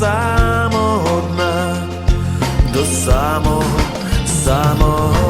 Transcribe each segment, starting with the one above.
самого дна, до самого, самого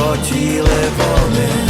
Kročile vlny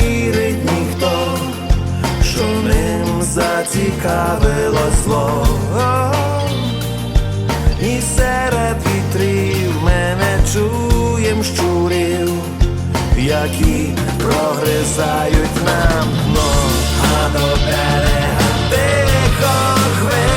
ним зацікавило зло. І серед вітрів мене не чуєм щурів, які прогризають нам дно, а до берега тихо хвиль.